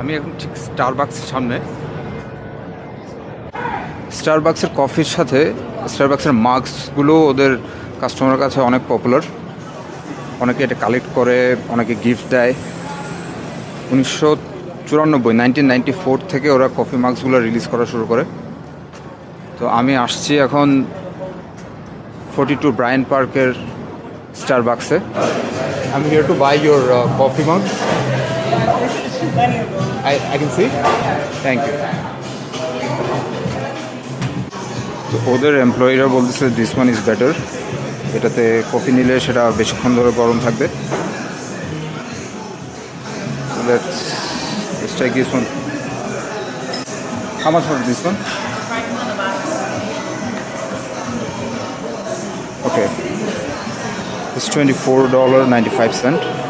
আমি এখন ঠিক স্টারবাক্সের সামনে। স্টারবাক্সের কফির সাথে স্টারবাক্সের মাস্কগুলো ওদের কাস্টমারের কাছে অনেক পপুলার অনেকে এটা কালেক্ট করে, অনেকে গিফট দেয়। উনিশশো চুরানব্বই নাইনটিন নাইনটি ফোর থেকে ওরা কফি মাস্কগুলো রিলিজ করা শুরু করে। তো আমি আসছি এখন ফোর্টি টু ব্রায়ান পার্কের স্টারবাক্সে আমি here to buy your coffee mask I, I can see? Thank you. তো ওদের এমপ্লয়িরা বলতেছে দিস ওয়ান ইজ বেটার এটাতে কফি নিলে সেটা বেশিক্ষণ ধরে গরম থাকবে let's let's take this one how much for this one okay It's $24.95.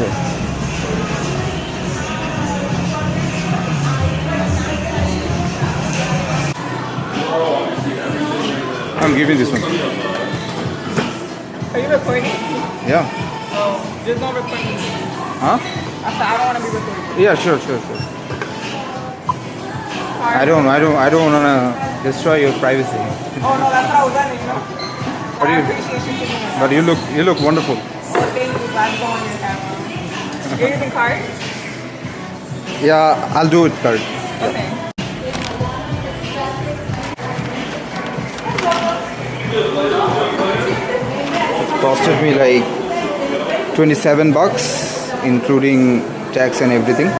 Okay. I'm giving this one. Are you recording? Yeah. Oh, there's no recording. Huh? I said I don't want to be recorded. Yeah, sure, sure, sure. I don't, I don't, I don't wanna destroy your privacy. Oh no, that's what I was running. You know. What I you- appreciate you But you look, you look wonderful. Oh, thank you. Glad to go on your camera. You're using card? Yeah, I'll do it, card. Okay. It costed me like 27 bucks, including tax and everything.